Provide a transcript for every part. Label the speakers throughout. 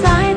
Speaker 1: sign.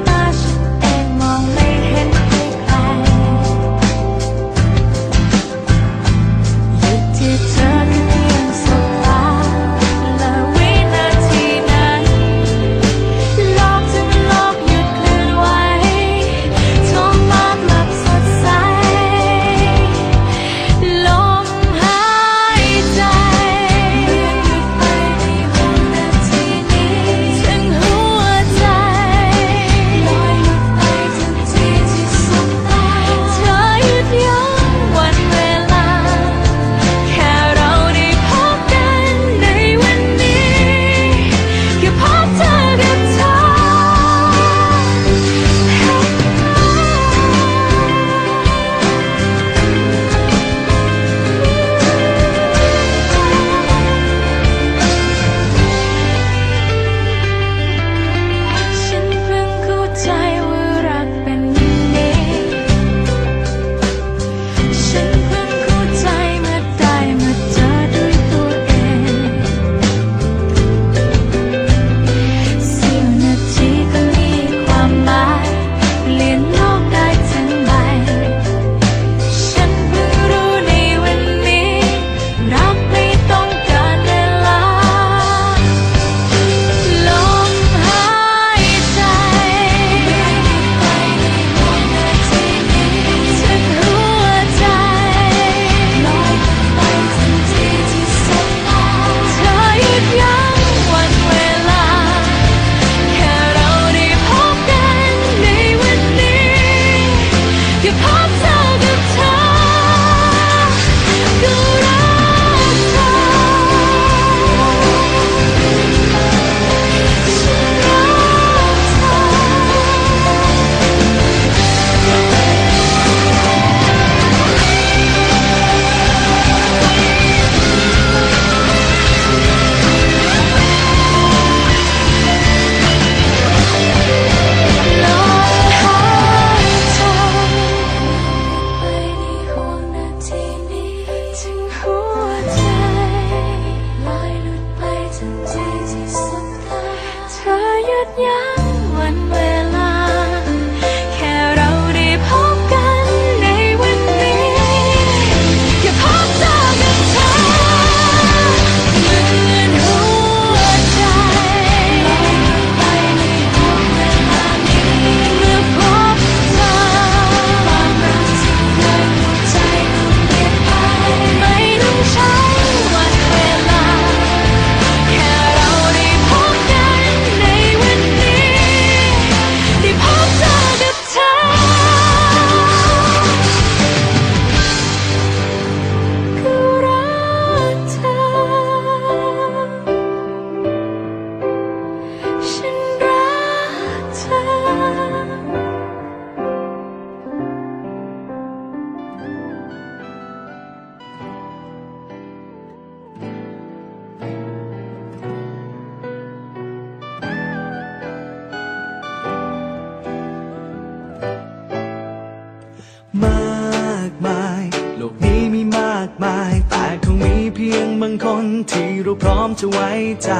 Speaker 1: เราพร้อมจะ
Speaker 2: ไว้ใจ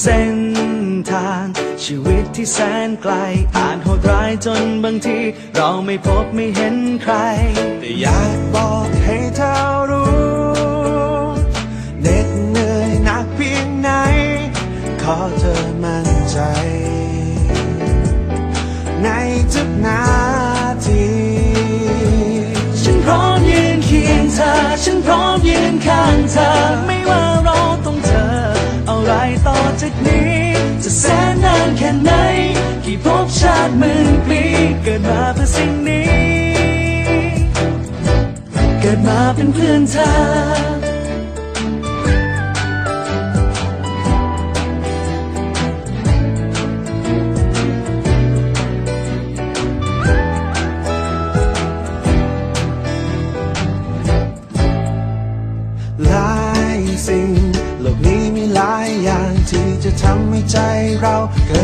Speaker 2: เส้นทางชีวิตที่แสนไกลอ่านโหดร้ายจนบางที เราไม่พบไม่เห็นใคร แต่อยาก หมื่นปีเกิดมาเพื่อสิ่งนี้ เกิดมาเป็นเพื่อนเธอ